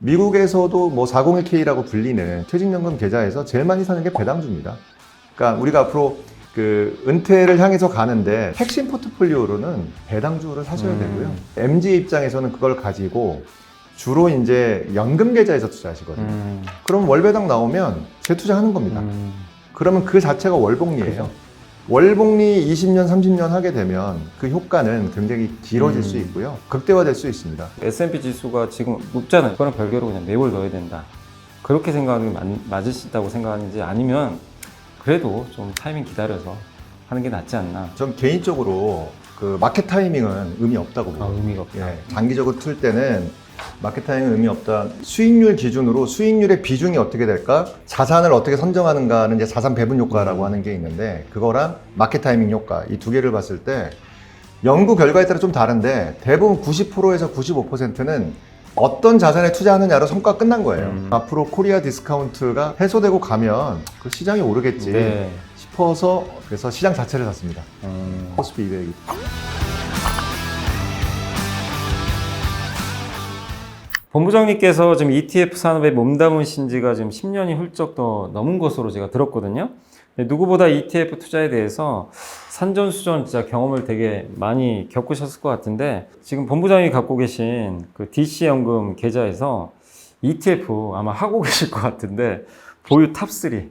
미국에서도 뭐 401k라고 불리는 퇴직연금 계좌에서 제일 많이 사는 게 배당주입니다. 그러니까 우리가 앞으로 그 은퇴를 향해서 가는데 핵심 포트폴리오로는 배당주를 사셔야 음. 되고요. MG 입장에서는 그걸 가지고 주로 이제 연금 계좌에서 투자하시거든요. 음. 그럼 월배당 나오면 재투자하는 겁니다. 음. 그러면 그 자체가 월복리예요. 그죠. 월복리 20년, 30년 하게 되면 그 효과는 굉장히 길어질 음. 수 있고요. 극대화될 수 있습니다. S&P 지수가 지금 높잖아요. 그거랑 별개로 그냥 매월 넣어야 된다. 그렇게 생각하는 게 맞, 맞으시다고 생각하는지 아니면 그래도 좀 타이밍 기다려서 하는 게 낫지 않나. 전 개인적으로 그 마켓 타이밍은 의미 없다고 아, 보거든요. 의미가 없다. 예, 장기적으로 틀 때는 마켓 타이밍은 의미 없다. 수익률 기준으로 수익률의 비중이 어떻게 될까? 자산을 어떻게 선정하는가는 이제 자산 배분 효과라고 음. 하는 게 있는데 그거랑 마켓 타이밍 효과 이 두 개를 봤을 때 연구 결과에 따라 좀 다른데 대부분 90%에서 95%는 어떤 자산에 투자하느냐로 성과가 끝난 거예요. 음. 앞으로 코리아 디스카운트가 해소되고 가면 그 시장이 오르겠지 네. 싶어서 그래서 시장 자체를 샀습니다. 음. 코스피 200 본부장님께서 지금 ETF 산업에 몸담으신 지가 지금 10년이 훌쩍 더 넘은 것으로 제가 들었거든요. 누구보다 ETF 투자에 대해서 산전수전 진짜 경험을 되게 많이 겪으셨을 것 같은데 지금 본부장이 갖고 계신 그 DC 연금 계좌에서 ETF 아마 하고 계실 것 같은데 보유 탑3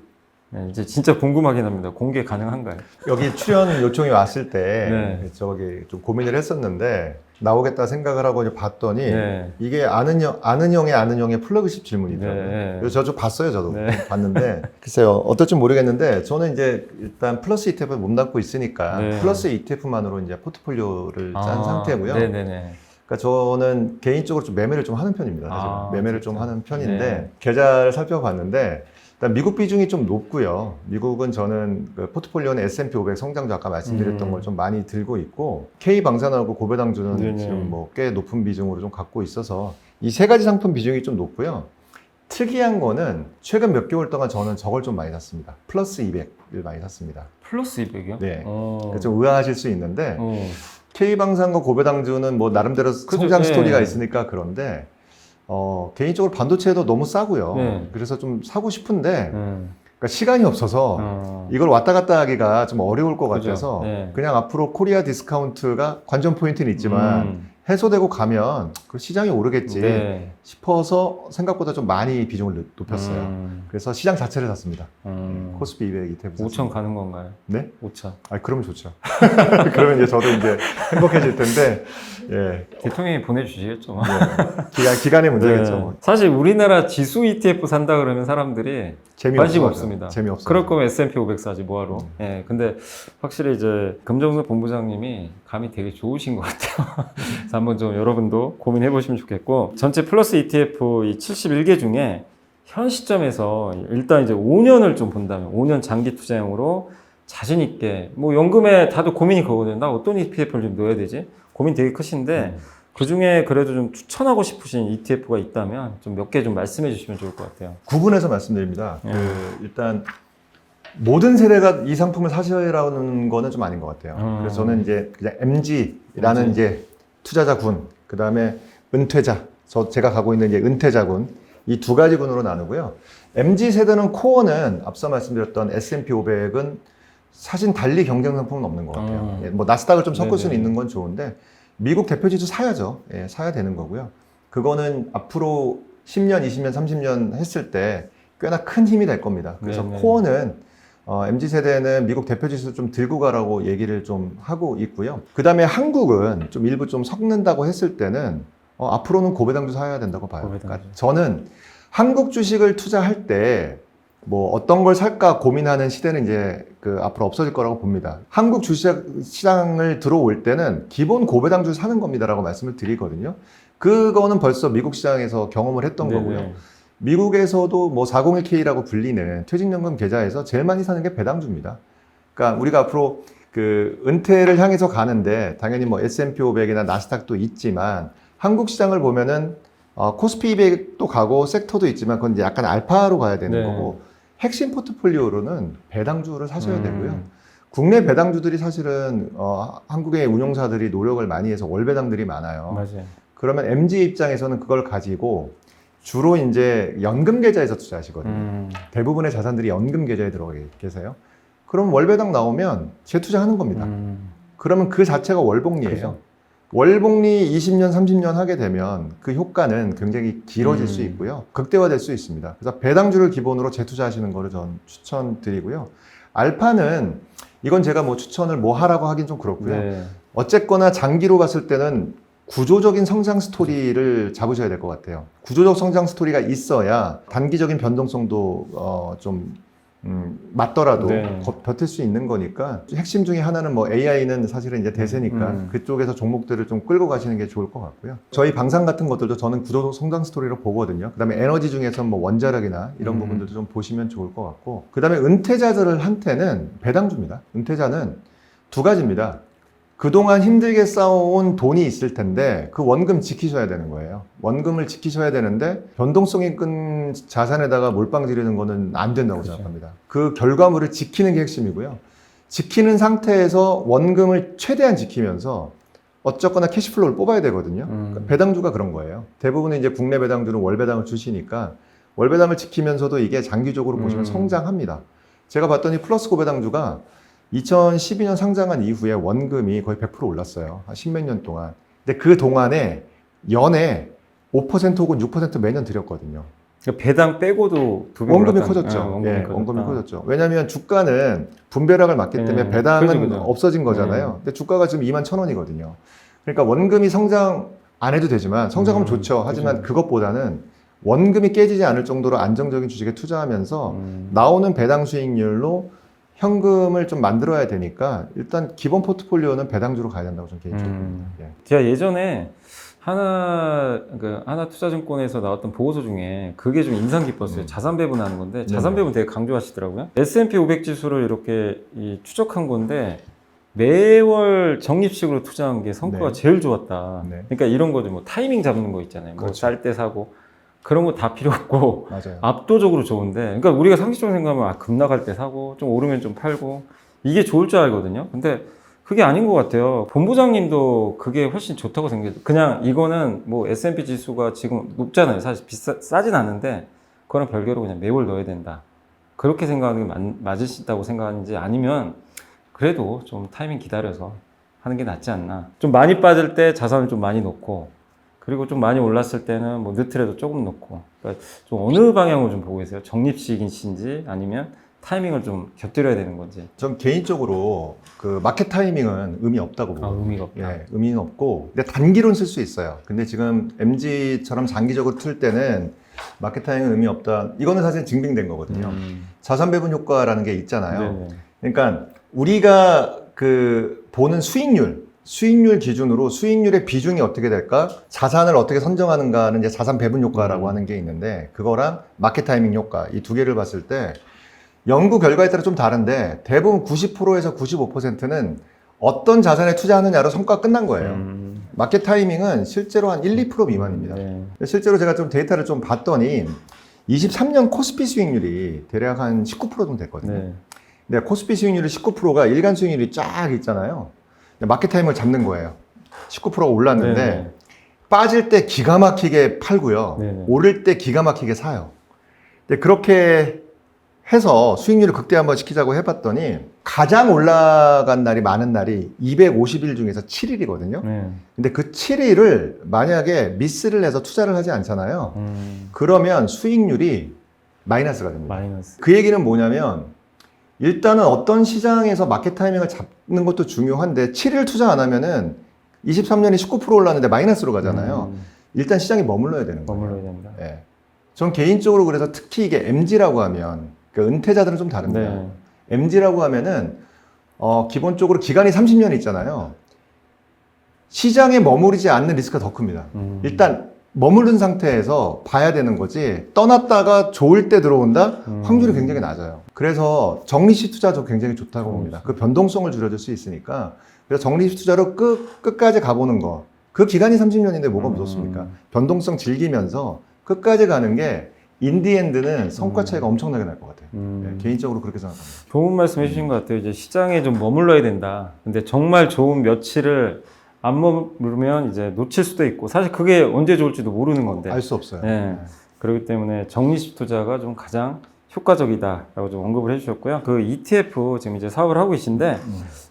네, 이제 진짜 궁금하긴 합니다. 공개 가능한가요? 여기 출연 요청이 왔을 때 네. 저기 좀 고민을 했었는데 나오겠다 생각을 하고 이제 봤더니 네. 이게 아는 형 아는 형의 아는 형의 플래그십 질문이더라고요. 네. 그래서 저도 봤어요, 저도 네. 봤는데 글쎄요 어떨지 모르겠는데 저는 이제 일단 플러스 ETF에 몸담고 있으니까 네. 플러스 ETF만으로 이제 포트폴리오를 짠 아, 상태고요. 네네네. 그러니까 저는 개인적으로 좀 매매를 좀 하는 편입니다. 사실 아, 매매를 좀 진짜? 하는 편인데 네. 계좌를 살펴봤는데 일단 미국 비중이 좀 높고요. 미국은 저는 그 포트폴리오는 S&P 500 성장주 아까 말씀드렸던 음. 걸 좀 많이 들고 있고 K 방산하고 고배당주는 네네. 지금 뭐 꽤 높은 비중으로 좀 갖고 있어서 이 세 가지 상품 비중이 좀 높고요. 특이한 거는 최근 몇 개월 동안 저는 저걸 좀 많이 샀습니다. 플러스 200을 많이 샀습니다. 플러스 200이요? 네. 어. 그러니까 좀 의아하실 수 있는데 어. K방산과 고배당주는 뭐 나름대로 그죠, 성장 네. 스토리가 있으니까 그런데 어, 개인적으로 반도체도 너무 싸고요. 네. 그래서 좀 사고 싶은데 음. 그러니까 시간이 없어서 어. 이걸 왔다 갔다 하기가 좀 어려울 것 그죠. 같아서 네. 그냥 앞으로 코리아 디스카운트가 관전 포인트는 있지만 음. 해소되고 가면 그 시장이 오르겠지 네. 싶어서 생각보다 좀 많이 비중을 높였어요. 음. 그래서 시장 자체를 샀습니다. 음. 코스피 200 ETF. 5천 가는 건가요? 네? 5천. 아, 그러면 좋죠. 그러면 이제 저도 이제 행복해질 텐데, 예. 대통령이 보내주시겠죠. 뭐. 기간, 기간의 문제겠죠. 네. 뭐. 사실 우리나라 지수 ETF 산다 그러면 사람들이 재미없어. 관심 없습니다. 재미없어. 그럴 거면 S&P 500 사지 뭐하러. 음. 예. 근데 확실히 이제 금정수 본부장님이 감이 되게 좋으신 것 같아요. 그래서 한번 좀 여러분도 고민해 보시면 좋겠고 전체 플러스 ETF 이 71개 중에 현 시점에서 일단 이제 5년을 좀 본다면 5년 장기 투자용으로 자신 있게 뭐 연금에 다들 고민이 그거거든요. 나 어떤 ETF를 좀 넣어야 되지? 고민 되게 크신데 음. 그 중에 그래도 좀 추천하고 싶으신 ETF가 있다면 좀 몇 개 좀 말씀해 주시면 좋을 것 같아요. 구분해서 말씀드립니다. 예. 그 일단 모든 세대가 이 상품을 사셔라는 거는 좀 아닌 것 같아요. 음. 그래서 저는 이제 그냥 MG라는 MG. 이제 투자자군, 그 다음에 은퇴자, 저 제가 가고 있는 이제 은퇴자군 이 두 가지 군으로 나누고요. MG 세대는 코어는 앞서 말씀드렸던 S&P 500은 사실 달리 경쟁 상품은 없는 것 같아요. 음. 예, 뭐 나스닥을 좀 섞을 수는 네네. 있는 건 좋은데 미국 대표지수 사야죠. 예, 사야 되는 거고요. 그거는 앞으로 10년, 20년, 30년 했을 때 꽤나 큰 힘이 될 겁니다. 그래서 네네. 코어는 어, MZ 세대는 미국 대표지수 좀 들고 가라고 얘기를 좀 하고 있고요. 그 다음에 한국은 좀 일부 좀 섞는다고 했을 때는 어, 앞으로는 고배당주 사야 된다고 봐요. 고배당주. 그러니까 저는 한국 주식을 투자할 때 뭐 어떤 걸 살까 고민하는 시대는 이제 그 앞으로 없어질 거라고 봅니다. 한국 주식 시장을 들어올 때는 기본 고배당주 사는 겁니다라고 말씀을 드리거든요. 그거는 벌써 미국 시장에서 경험을 했던 네네. 거고요. 미국에서도 뭐 401k라고 불리는 퇴직연금 계좌에서 제일 많이 사는 게 배당주입니다. 그러니까 우리가 앞으로 그 은퇴를 향해서 가는데 당연히 뭐 S&P 500이나 나스닥도 있지만 한국 시장을 보면은 어, 코스피 200도 가고 섹터도 있지만 그건 이제 약간 알파로 가야 되는 네. 거고 핵심 포트폴리오로는 배당주를 사셔야 음. 되고요. 국내 배당주들이 사실은 어, 한국의 운용사들이 노력을 많이 해서 월배당들이 많아요. 맞아요. 그러면 MG 입장에서는 그걸 가지고 주로 이제 연금 계좌에서 투자하시거든요. 음. 대부분의 자산들이 연금 계좌에 들어가 계세요. 그럼 월배당 나오면 재투자하는 겁니다. 음. 그러면 그 자체가 월복리예요. 그죠. 월복리 20년, 30년 하게 되면 그 효과는 굉장히 길어질 음. 수 있고요. 극대화될 수 있습니다. 그래서 배당주를 기본으로 재투자하시는 거를 전 추천드리고요. 알파는 이건 제가 뭐 추천을 뭐 하라고 하긴 좀 그렇고요. 네. 어쨌거나 장기로 봤을 때는 구조적인 성장 스토리를 잡으셔야 될 것 같아요. 구조적 성장 스토리가 있어야 단기적인 변동성도 어, 좀 음, 맞더라도 네. 거- 버틸 수 있는 거니까 핵심 중에 하나는 뭐 AI는 사실은 이제 대세니까 음. 그쪽에서 종목들을 좀 끌고 가시는 게 좋을 것 같고요. 저희 방산 같은 것들도 저는 구조적 성장 스토리로 보거든요. 그다음에 에너지 중에서 뭐 원자력이나 이런 음. 부분들도 좀 보시면 좋을 것 같고 그다음에 은퇴자들 한테는 배당주입니다. 은퇴자는 두 가지입니다. 그동안 힘들게 쌓아온 돈이 있을 텐데 그 원금 지키셔야 되는 거예요. 원금을 지키셔야 되는데 변동성이 큰 자산에다가 몰빵 지르는 거는 안 된다고 그렇죠. 생각합니다. 그 결과물을 지키는 게 핵심이고요. 지키는 상태에서 원금을 최대한 지키면서 어쨌거나 캐시플로우를 뽑아야 되거든요. 음. 그러니까 배당주가 그런 거예요. 대부분의 이제 국내 배당주는 월 배당을 주시니까 월 배당을 지키면서도 이게 장기적으로 보시면 음. 성장합니다. 제가 봤더니 플러스 고배당주가 2012년 상장한 이후에 원금이 거의 100% 올랐어요. 한 십몇 년 동안. 근데 그 동안에 연에 5% 혹은 6% 매년 드렸거든요. 그러니까 배당 빼고도 두 배. 원금이 올랐다는- 커졌죠. 아, 원금이 예. 원금이 커졌죠. 왜냐하면 주가는 분배락을 맞기 때문에 예, 배당은 그죠, 그죠. 없어진 거잖아요. 예. 근데 주가가 지금 2만 천 원이거든요. 그러니까 원금이 성장 안 해도 되지만 성장하면 음, 좋죠. 하지만 그죠. 그것보다는 원금이 깨지지 않을 정도로 안정적인 주식에 투자하면서 음. 나오는 배당 수익률로 현금을 좀 만들어야 되니까 일단 기본 포트폴리오는 배당주로 가야 된다고 좀 개인적으로 음. 봅니다. 예. 제가 예전에 하나 그 하나 투자증권에서 나왔던 보고서 중에 그게 좀 인상 깊었어요. 음. 자산 배분하는 건데 자산 네네. 배분 되게 강조하시더라고요. S&P 500 지수를 이렇게 이 추적한 건데 매월 적립식으로 투자한 게 성과가 네. 제일 좋았다. 네. 그러니까 이런 거죠. 뭐 타이밍 잡는 거 있잖아요. 뭐 그렇죠. 쌀때 사고 그런 거 다 필요 없고 맞아요. 압도적으로 좋은데, 그러니까 우리가 상식적으로 생각하면 아, 급 나갈 때 사고 좀 오르면 좀 팔고 이게 좋을 줄 알거든요. 근데 그게 아닌 것 같아요. 본부장님도 그게 훨씬 좋다고 생각해요. 그냥 이거는 뭐 S&P 지수가 지금 높잖아요. 사실 비싸 싸진 않은데 그거랑 별개로 그냥 매월 넣어야 된다. 그렇게 생각하는 게 맞, 맞으시다고 생각하는지 아니면 그래도 좀 타이밍 기다려서 하는 게 낫지 않나. 좀 많이 빠질 때 자산을 좀 많이 넣고 그리고 좀 많이 올랐을 때는 뭐 늦더라도 조금 넣고 그러니까 좀 어느 방향으로 좀 보고 계세요? 적립식이신지 아니면 타이밍을 좀 곁들여야 되는 건지 전 개인적으로 그 마켓 타이밍은 의미 없다고 아 보거든요. 의미가 없다. 예, 의미는 없고, 근데 단기론 쓸 수 있어요. 근데 지금 MG처럼 장기적으로 틀 때는 마켓 타이밍은 의미 없다. 이거는 사실 증빙된 거거든요. 음. 자산 배분 효과라는 게 있잖아요. 네네. 그러니까 우리가 그 보는 수익률, 수익률 기준으로 수익률의 비중이 어떻게 될까? 자산을 어떻게 선정하는가는 이제 자산 배분 효과라고 음. 하는 게 있는데 그거랑 마켓 타이밍 효과 이 두 개를 봤을 때 연구 결과에 따라 좀 다른데 대부분 90%에서 95%는 어떤 자산에 투자하느냐로 성과가 끝난 거예요. 음. 마켓 타이밍은 실제로 한 1, 2% 미만입니다. 네. 실제로 제가 좀 데이터를 좀 봤더니 23년 코스피 수익률이 대략 한 19% 정도 됐거든요. 네. 근데 코스피 수익률이 19%가 일간 수익률이 쫙 있잖아요. 마켓 타임을 잡는 거예요. 19%가 올랐는데 네네. 빠질 때 기가 막히게 팔고요. 네네. 오를 때 기가 막히게 사요. 근데 그렇게 해서 수익률을 극대 한번 시키자고 해봤더니 가장 올라간 날이 많은 날이 250일 중에서 7일이거든요. 네. 근데 그 7일을 만약에 미스를 해서 투자를 하지 않잖아요. 음. 그러면 수익률이 마이너스가 됩니다. 마이너스. 그 얘기는 뭐냐면 일단은 어떤 시장에서 마켓 타이밍을 잡는 것도 중요한데 7일 투자 안 하면은 23년이 19% 올랐는데 마이너스로 가잖아요. 음. 일단 시장이 머물러야 되는 거예요. 머물러야 된다. 예. 전 개인적으로 그래서 특히 이게 MG라고 하면 그 은퇴자들은 좀 다릅니다. 네. MG라고 하면은 어, 기본적으로 기간이 30년 있잖아요. 시장에 머무르지 않는 리스크가 더 큽니다. 음. 일단 머무른 상태에서 봐야 되는 거지 떠났다가 좋을 때 들어온다 음. 확률이 굉장히 낮아요 그래서 정리식 투자도 굉장히 좋다고 봅니다. 그 변동성을 줄여줄 수 있으니까 그래서 정리식 투자로 끝, 끝까지 가보는 거 그 기간이 30년인데 뭐가 음. 무섭습니까 변동성 즐기면서 끝까지 가는 게 인디엔드는 성과 음. 차이가 엄청나게 날 것 같아요 음. 네, 개인적으로 그렇게 생각합니다 좋은 말씀 해주신 것 같아요. 이제 시장에 좀 머물러야 된다. 근데 정말 좋은 며칠을 안 머무르면 이제 놓칠 수도 있고 사실 그게 언제 좋을지도 모르는 건데 알 수 없어요 네. 그렇기 때문에 적립식 투자가 좀 가장 효과적이다라고 좀 언급을 해주셨고요. 그 ETF 지금 이제 사업을 하고 계신데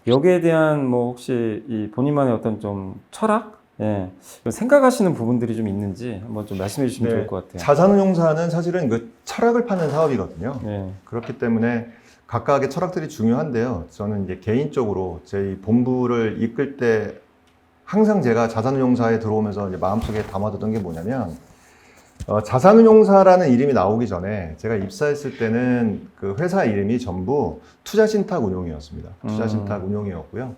여기에 대한 뭐 혹시 이 본인만의 어떤 좀 철학, 예, 생각하시는 부분들이 좀 있는지 한번 좀 말씀해 주시면 네. 좋을 것 같아요. 자산운용사는 사실은 그 철학을 파는 사업이거든요. 예, 그렇기 때문에 각각의 철학들이 중요한데요. 저는 이제 개인적으로 제 본부를 이끌 때 항상 제가 자산운용사에 들어오면서 마음속에 담아두던 게 뭐냐면 어, 자산운용사라는 이름이 나오기 전에 제가 입사했을 때는 그 회사 이름이 전부 투자신탁 운용이었습니다. 음. 투자신탁운용이었고요.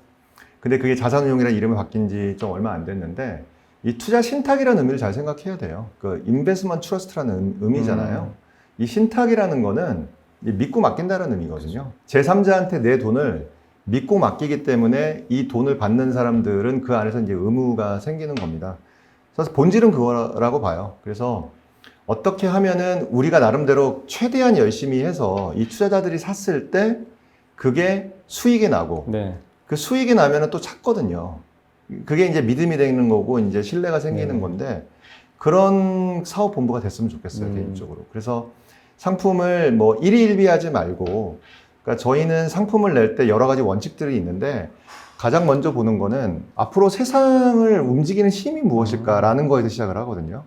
근데 그게 자산운용이라는 이름이 바뀐 지 좀 얼마 안 됐는데 이 투자신탁이라는 의미를 잘 생각해야 돼요. 그 인베스먼트 트러스트라는 음- 의미잖아요. 이 신탁이라는 거는 이 믿고 맡긴다는 의미거든요. 제3자한테 내 돈을 믿고 맡기기 때문에 이 돈을 받는 사람들은 그 안에서 이제 의무가 생기는 겁니다. 그래서 본질은 그거라고 봐요. 그래서 어떻게 하면은 우리가 나름대로 최대한 열심히 해서 이 투자자들이 샀을 때 그게 수익이 나고 네, 그 수익이 나면은 또 찾거든요. 그게 이제 믿음이 되는 거고 이제 신뢰가 생기는 네. 건데 그런 사업 본부가 됐으면 좋겠어요 음. 개인적으로. 그래서 상품을 뭐 일희일비하지 말고, 그러니까 저희는 상품을 낼 때 여러 가지 원칙들이 있는데 가장 먼저 보는 거는 앞으로 세상을 움직이는 힘이 무엇일까라는 거에서 시작을 하거든요.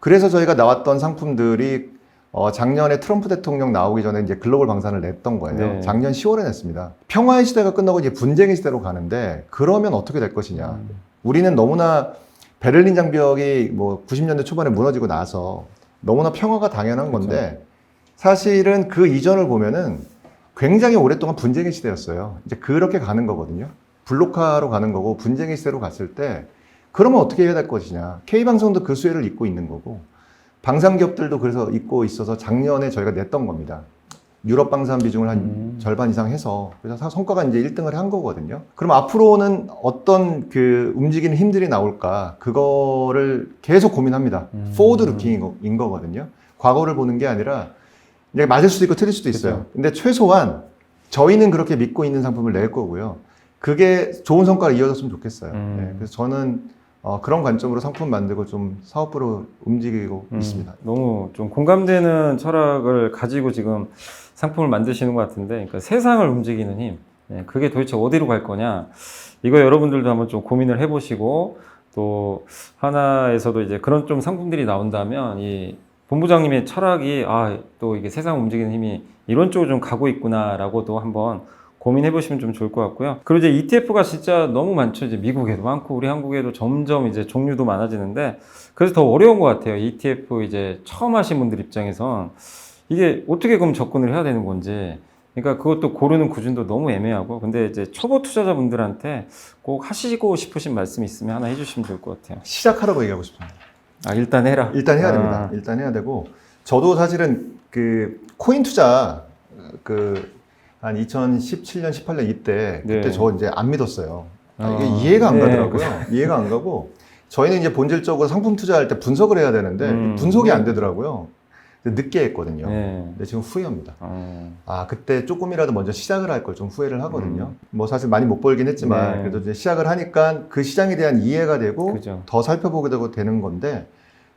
그래서 저희가 나왔던 상품들이 어, 작년에 트럼프 대통령 나오기 전에 이제 글로벌 방산을 냈던 거예요. 네. 작년 10월에 냈습니다. 평화의 시대가 끝나고 이제 분쟁의 시대로 가는데 그러면 어떻게 될 것이냐. 음. 우리는 너무나 베를린 장벽이 뭐 90년대 초반에 무너지고 나서 너무나 평화가 당연한 그렇죠. 건데 사실은 그 이전을 보면은 굉장히 오랫동안 분쟁의 시대였어요. 이제 그렇게 가는 거거든요. 블록화로 가는 거고 분쟁의 시대로 갔을 때 그러면 어떻게 해야 될 것이냐. K방송도 그 수혜를 입고 있는 거고 방산기업들도 그래서 입고 있어서 작년에 저희가 냈던 겁니다. 유럽 방산 비중을 한 음. 절반 이상 해서 그래서 사- 성과가 이제 1등을 한 거거든요. 그럼 앞으로는 어떤 그 움직이는 힘들이 나올까 그거를 계속 고민합니다. 음. 포워드 루킹인 거- 인 거거든요. 과거를 보는 게 아니라 이제 맞을 수도 있고 틀릴 수도 있어요. 그죠. 근데 최소한 저희는 그렇게 믿고 있는 상품을 낼 거고요. 그게 좋은 성과로 이어졌으면 좋겠어요. 음. 네, 그래서 저는 어, 그런 관점으로 상품 만들고 좀 사업부로 움직이고 음, 있습니다. 너무 좀 공감되는 철학을 가지고 지금 상품을 만드시는 것 같은데, 그러니까 세상을 움직이는 힘, 예, 그게 도대체 어디로 갈 거냐? 이거 여러분들도 한번 좀 고민을 해보시고, 또 하나에서도 이제 그런 좀 상품들이 나온다면, 이 본부장님의 철학이 아, 또 이게 세상 움직이는 힘이 이런 쪽으로 좀 가고 있구나라고도 한번 고민해 보시면 좀 좋을 것 같고요. 그리고 이제 ETF가 진짜 너무 많죠. 이제 미국에도 많고 우리 한국에도 점점 이제 종류도 많아지는데 그래서 더 어려운 것 같아요. ETF 이제 처음 하신 분들 입장에선 이게 어떻게 그럼 접근을 해야 되는 건지. 그러니까 그것도 고르는 구준도 너무 애매하고 근데 이제 초보 투자자분들한테 꼭 하시고 싶으신 말씀 있으면 하나 해주시면 좋을 것 같아요. 시작하라고 얘기하고 싶습니다. 아 일단 해라. 일단 해야 아. 됩니다. 일단 해야 되고 저도 사실은 그 코인 투자 그 한 2017년 18년 이때 그때 네. 저 이제 안 믿었어요. 아, 이게 어. 이해가 안 네, 가더라고요. 이해가 안 가고 저희는 이제 본질적으로 상품 투자할 때 분석을 해야 되는데 음. 분석이 안 되더라고요. 늦게 했거든요. 네. 근데 지금 후회합니다. 어. 아 그때 조금이라도 먼저 시작을 할 걸 좀 후회를 하거든요. 뭐 사실 많이 못 벌긴 했지만 음. 네. 그래도 이제 시작을 하니까 그 시장에 대한 이해가 되고 그죠. 더 살펴보게 되고 되는 건데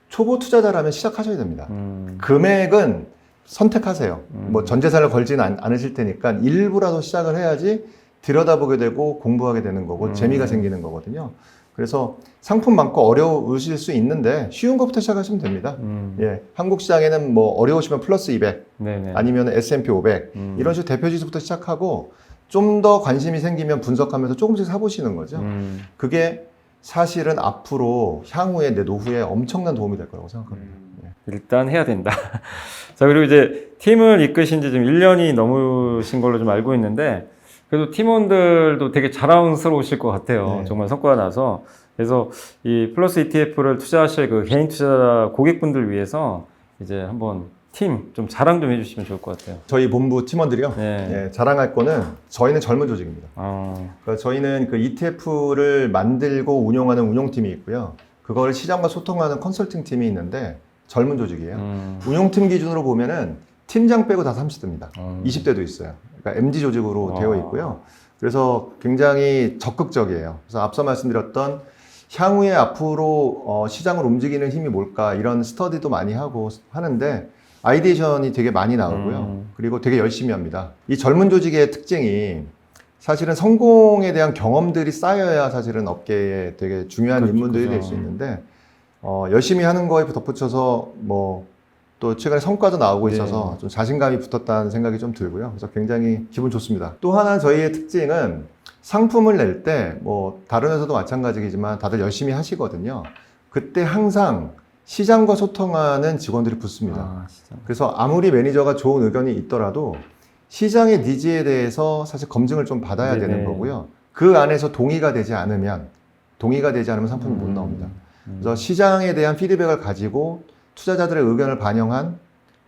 초보 투자자라면 시작하셔야 됩니다. 음. 금액은 선택하세요. 음. 뭐전 재산을 걸지는 않, 않으실 테니까 일부라도 시작을 해야지 들여다보게 되고 공부하게 되는 거고 음. 재미가 생기는 거거든요. 그래서 상품 많고 어려우실 수 있는데 쉬운 것부터 시작하시면 됩니다. 음. 예, 한국 시장에는 뭐 어려우시면 플러스 200 네네. 아니면 S&P 500 음. 이런 식으로 대표 지수부터 시작하고 좀 더 관심이 생기면 분석하면서 조금씩 사보시는 거죠. 음. 그게 사실은 앞으로 향후에 내 노후에 엄청난 도움이 될 거라고 생각합니다. 예. 일단 해야 된다. 자, 그리고 이제 팀을 이끄신 지 지금 1년이 넘으신 걸로 좀 알고 있는데, 그래도 팀원들도 되게 자랑스러우실 것 같아요. 네. 정말 성과가 나서. 그래서 이 플러스 ETF를 투자하실 그 개인 투자 고객분들 위해서 이제 한번 팀 좀 자랑 좀 해주시면 좋을 것 같아요. 저희 본부 팀원들이요. 네. 예, 자랑할 거는 저희는 젊은 조직입니다. 어, 그러니까 저희는 그 ETF를 만들고 운영하는 운용팀이 있고요. 그걸 시장과 소통하는 컨설팅 팀이 있는데 젊은 조직이에요. 음, 운용팀 기준으로 보면은 팀장 빼고 다 30대입니다. 음. 20대도 있어요. 그러니까 MD 조직으로 와. 되어 있고요. 그래서 굉장히 적극적이에요. 그래서 앞서 말씀드렸던 향후에 앞으로 어, 시장을 움직이는 힘이 뭘까 이런 스터디도 많이 하고 하는데 아이디에이션이 되게 많이 나오고요. 음. 그리고 되게 열심히 합니다. 이 젊은 조직의 특징이 사실은 성공에 대한 경험들이 쌓여야 사실은 업계에 되게 중요한 그렇죠, 인물들이 될. 수 있는데 어, 열심히 하는 거에 덧붙여서 뭐 또 최근에 성과도 나오고 네. 있어서 좀 자신감이 붙었다는 생각이 좀 들고요. 그래서 굉장히 기분 좋습니다. 또 하나 저희의 특징은 상품을 낼 때 뭐 다른 회사도 마찬가지겠지만 다들 열심히 하시거든요. 그때 항상 시장과 소통하는 직원들이 붙습니다. 아. 그래서 아무리 매니저가 좋은 의견이 있더라도 시장의 니즈에 대해서 사실 검증을 좀 받아야 네네. 되는 거고요. 그 안에서 동의가 되지 않으면 동의가 되지 않으면 상품이 못 음. 나옵니다. 음. 그래서 시장에 대한 피드백을 가지고 투자자들의 의견을 반영한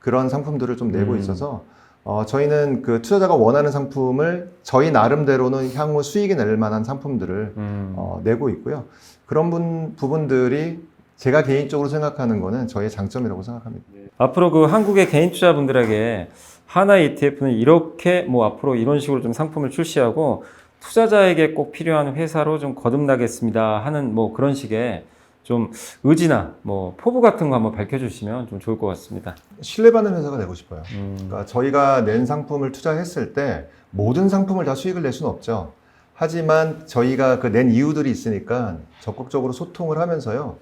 그런 상품들을 좀 내고 음. 있어서 어, 저희는 그 투자자가 원하는 상품을 저희 나름대로는 향후 수익이 낼 만한 상품들을 음. 어, 내고 있고요. 그런 분, 부분들이 제가 개인적으로 생각하는 거는 저희의 장점이라고 생각합니다. 앞으로 그 한국의 개인 투자분들에게 하나 ETF는 이렇게 뭐 앞으로 이런 식으로 좀 상품을 출시하고 투자자에게 꼭 필요한 회사로 좀 거듭나겠습니다 하는 뭐 그런 식의 좀 의지나 뭐 포부 같은 거 한번 밝혀주시면 좀 좋을 것 같습니다. 신뢰받는 회사가 되고 싶어요. 음. 그러니까 저희가 낸 상품을 투자했을 때 모든 상품을 다 수익을 낼 수는 없죠. 하지만 저희가 그 낸 이유들이 있으니까 적극적으로 소통을 하면서요.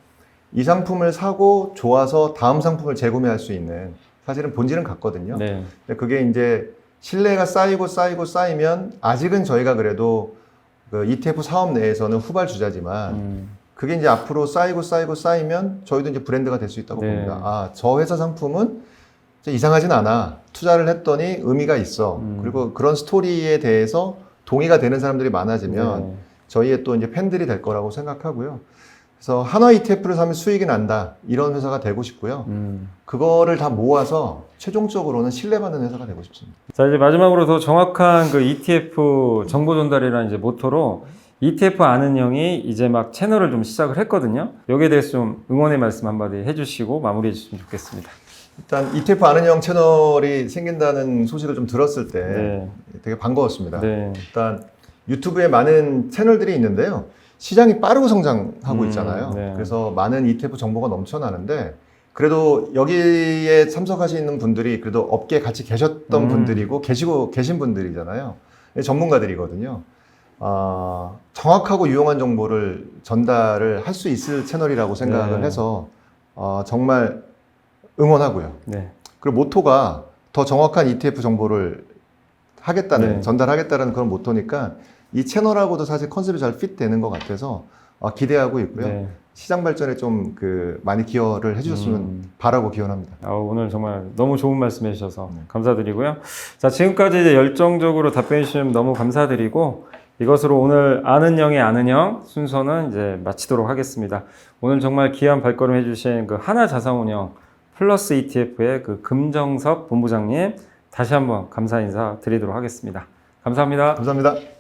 이 상품을 사고 좋아서 다음 상품을 재구매할 수 있는 사실은 본질은 같거든요. 네. 근데 그게 이제 신뢰가 쌓이고 쌓이고 쌓이면 아직은 저희가 그래도 그 ETF 사업 내에서는 후발 주자지만 음. 그게 이제 앞으로 쌓이고 쌓이고 쌓이면 저희도 이제 브랜드가 될 수 있다고 네. 봅니다. 아, 저 회사 상품은 이상하진 않아. 투자를 했더니 의미가 있어. 음. 그리고 그런 스토리에 대해서 동의가 되는 사람들이 많아지면 네. 저희의 또 이제 팬들이 될 거라고 생각하고요. 그래서 한화 ETF를 사면 수익이 난다. 이런 회사가 되고 싶고요. 음. 그거를 다 모아서 최종적으로는 신뢰받는 회사가 되고 싶습니다. 자 이제 마지막으로 더 정확한 그 ETF 정보 전달이라는 이제 모토로 ETF 아는 형이 이제 막 채널을 좀 시작을 했거든요. 여기에 대해서 좀 응원의 말씀 한마디 해주시고 마무리해 주시면 좋겠습니다. 일단 ETF 아는 형 채널이 생긴다는 소식을 좀 들었을 때 네. 되게 반가웠습니다. 네. 일단 유튜브에 많은 채널들이 있는데요. 시장이 빠르고 성장하고 음, 있잖아요. 네. 그래서 많은 ETF 정보가 넘쳐나는데 그래도 여기에 참석하시는 분들이 그래도 업계에 같이 계셨던 음. 분들이고 계시고 계신 분들이잖아요. 전문가들이거든요. 아, 정확하고 유용한 정보를 전달을 할 수 있을 채널이라고 생각을 네. 해서 어, 정말 응원하고요. 네. 그리고 모토가 더 정확한 ETF 정보를 하겠다는 네. 전달하겠다는 그런 모토니까 이 채널하고도 사실 컨셉이 잘 핏되는 것 같아서 어, 기대하고 있고요. 네. 시장 발전에 좀 그 많이 기여를 해주셨으면 음. 바라고 기원합니다. 아, 오늘 정말 너무 좋은 말씀 해 주셔서 네. 감사드리고요. 자, 지금까지 이제 열정적으로 답변해 주시면 너무 감사드리고 이것으로 오늘 아는 형의 아는 형 순서는 이제 마치도록 하겠습니다. 오늘 정말 귀한 발걸음 해주신 그 하나 자산운영 플러스 ETF의 그 금정섭 본부장님 다시 한번 감사 인사 드리도록 하겠습니다. 감사합니다. 감사합니다.